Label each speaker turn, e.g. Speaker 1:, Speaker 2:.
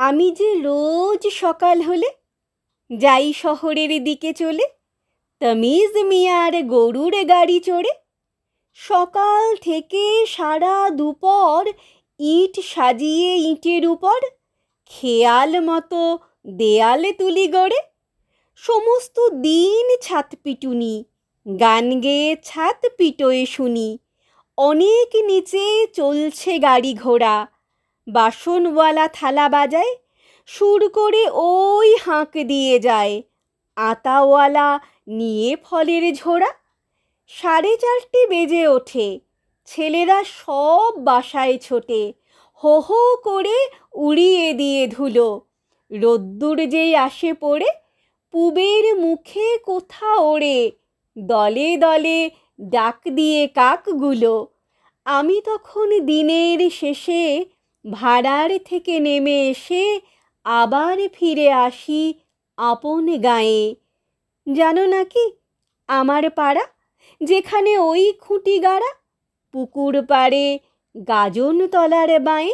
Speaker 1: আমি যে রোজ সকাল হলে যাই শহরের দিকে চলে, তমিজ মিয়ার গরুর গাড়ি চড়ে, সকাল থেকে সারা দুপর ইট সাজিয়ে ইটের উপর খেয়াল মতো দেয়ালে তুলি গড়ে, সমস্ত দিন ছাদ পিটুনি, গান গেয়ে ছাদ পিটোয় শুনি, অনেক নিচে চলছে গাড়ি ঘোড়া বাসনওয়ালা থালা বাজায়, সুর করে ওই হাঁক দিয়ে যায়। আতাওয়ালা নিয়ে ফলের ঝোড়া, সাড়ে চারটে বেজে ওঠে। ছেলেরা সব বাসায় ছোটে, হো হো করে উড়িয়ে দিয়ে ধুলো। রোদ্দুর যেই আসে পড়ে, পুবের মুখে কোথা ওড়ে? দলে দলে ডাক দিয়ে কাকগুলো। আমি তখন দিনের শেষে ভাড়ার থেকে নেমে এসে আবার ফিরে আসি আপন গায়ে। জানো নাকি আমার পাড়া, যেখানে ওই খুঁটি গাড়া, পুকুর পাড়ে গাজন তলার বাঁয়ে